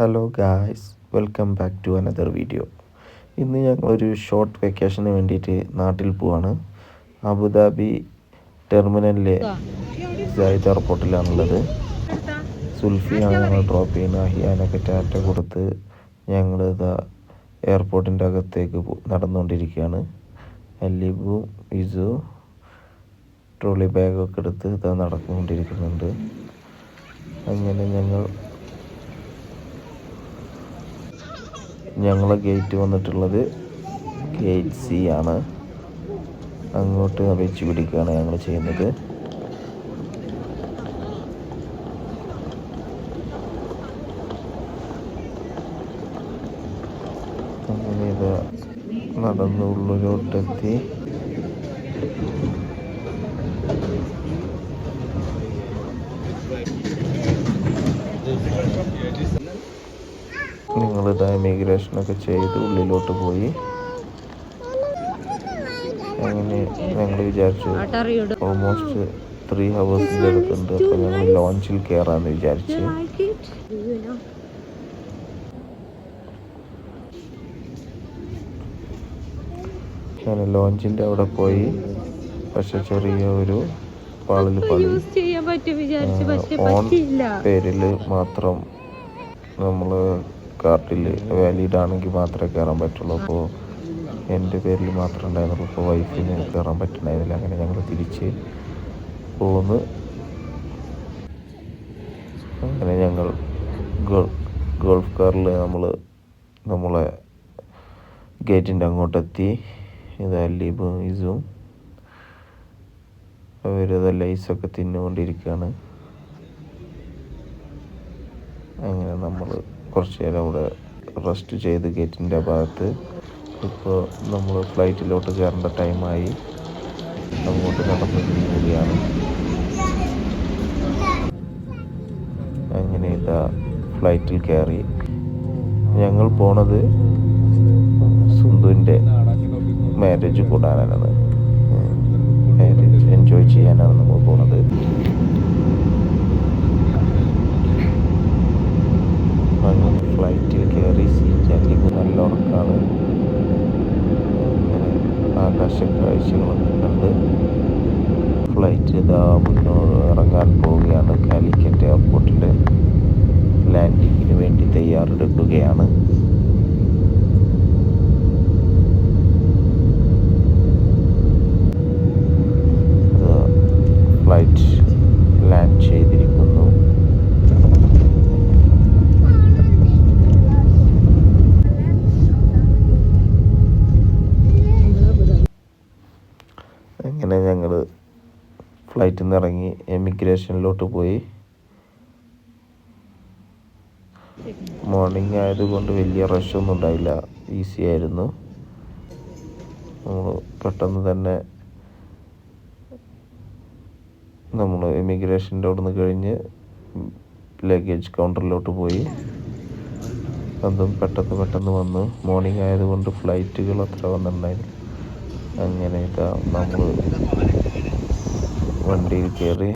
Hello guys welcome back to another video ഇന്ന് ഞങ്ങൾ ഒരു ഷോർട്ട് വെക്കേഷന് വേണ്ടിയിട്ട് നാട്ടിൽ പോവാണ്. അബുദാബി ടെർമിനലിലെ ജായിദ് എയർപോർട്ടിലാണുള്ളത് സുൽഫിയാണ് ഞങ്ങൾ ഡ്രോപ്പ് ചെയ്യുന്നത് അഹിയാനൊക്കെ ടാറ്റ കൊടുത്ത് ഞങ്ങൾ ഇതാ എയർപോർട്ടിന്റെ അകത്തേക്ക് നടന്നുകൊണ്ടിരിക്കുകയാണ്. അല്ലിബു ഇസു ട്രോളി ബാഗൊക്കെ എടുത്ത് ഇതാ നടന്നുകൊണ്ടിരിക്കുന്നുണ്ട്. അങ്ങനെ ഞങ്ങൾ ഞങ്ങളെ ഗേറ്റ് വന്നിട്ടുള്ളത് ഗേറ്റ് സി ആണ്. അങ്ങോട്ട് വെച്ച് പിടിക്കുകയാണ് ഞങ്ങൾ ചെയ്യുന്നത്. അങ്ങനെ ഇത് നടന്ന് ഞങ്ങളിത് ഇമിഗ്രേഷനൊക്കെ ചെയ്ത് ഉള്ളിലോട്ട് പോയി. അങ്ങനെ ഞങ്ങൾ വിചാരിച്ചു ഓൾമോസ്റ്റ് ത്രീ ഹവേഴ്സിന്റെ അടുത്തുണ്ട്. അപ്പോൾ ഞങ്ങൾ ലോഞ്ചിൽ കയറാമെന്ന് വിചാരിച്ചു. അങ്ങനെ ലോഞ്ചിന്റെ അവിടെ പോയി. പക്ഷെ ചെറിയ ഒരു പാളിൽ പണി ഓൺ പേരിൽ മാത്രം നമ്മൾ കാർട്ടിൽ വാലിഡ് ആണെങ്കിൽ മാത്രമേ കയറാൻ പറ്റുള്ളൂ. അപ്പോൾ എന്റെ പേരിൽ മാത്രമേ ഉണ്ടായിരുന്നുള്ളൂ. അപ്പോൾ വൈഫിന് കയറാൻ പറ്റുന്നുണ്ടായിരുന്നില്ല അങ്ങനെ ഞങ്ങൾ തിരിച്ച് പോന്ന്. അങ്ങനെ ഞങ്ങൾ ഗൾ- ഗൾഫ് കാറിൽ നമ്മൾ നമ്മളെ ഗേറ്റിന്റെ അങ്ങോട്ടെത്തി. ഇത് അല്ലീബും ഇസും. അവരിതല്ല ലൈസൊക്കെ തിന്നുകൊണ്ടിരിക്കുകയാണ് അങ്ങനെ നമ്മൾ കുറച്ച് നേരം അവിടെ റെസ്റ്റ് ചെയ്ത് ഗേറ്റിന്റെ ഭാഗത്ത്. ഇപ്പോൾ നമ്മൾ ഫ്ലൈറ്റിലോട്ട് കയറേണ്ട ടൈമായി അങ്ങോട്ട് നടന്നുകൊണ്ടിരിക്കുകയാണ്. അങ്ങനെ ഇതാ ഫ്ലൈറ്റിൽ കയറി. ഞങ്ങൾ പോണത് സുന്ദുവിന്റെ മാരേജ് കൂടാനാണ്. മാരേജ് എൻജോയ് ചെയ്യാനാണ് നമ്മൾ പോണത് അങ്ങനെ ഫ്ലൈറ്റിൽ കയറി സീറ്റ് അല്ലെങ്കിൽ നല്ല ഉറക്കാണ് അങ്ങനെ ആകാശ കാഴ്ചകളൊക്കെ കണ്ട് ഫ്ലൈറ്റ് ഇതാ മുന്നോട്ട് ഇറങ്ങാൻ പോവുകയാണ്. കാലിക്കറ്റ് എയർപോർട്ടിൽ ലാൻഡിങ്ങിന് വേണ്ടി തയ്യാറെടുക്കുകയാണ്. ഫ്ലൈറ്റ് ലാൻഡ് ചെയ്തിരിക്കുന്നു. അങ്ങനെ ഞങ്ങൾ ഫ്ലൈറ്റിൽ നിന്ന് ഇറങ്ങി എമിഗ്രേഷനിലോട്ട് പോയി. മോർണിംഗ് ആയതുകൊണ്ട് വലിയ റഷൊന്നും ഉണ്ടായില്ല. ഈസി ആയിരുന്നു. നമ്മൾ പെട്ടെന്ന് തന്നെ നമ്മൾ ഇമിഗ്രേഷന്റെ അവിടെ നിന്ന് കഴിഞ്ഞ് ലഗേജ് കൗണ്ടറിലോട്ട് പോയി. അതും പെട്ടെന്ന് പെട്ടെന്ന് വന്നു. മോർണിംഗ് ആയതുകൊണ്ട് ഫ്ലൈറ്റുകൾ അത്ര വന്നിട്ടുണ്ടായിരുന്നു അങ്ങനെ ഇതാ നമ്മൾ വണ്ടിയിൽ കയറി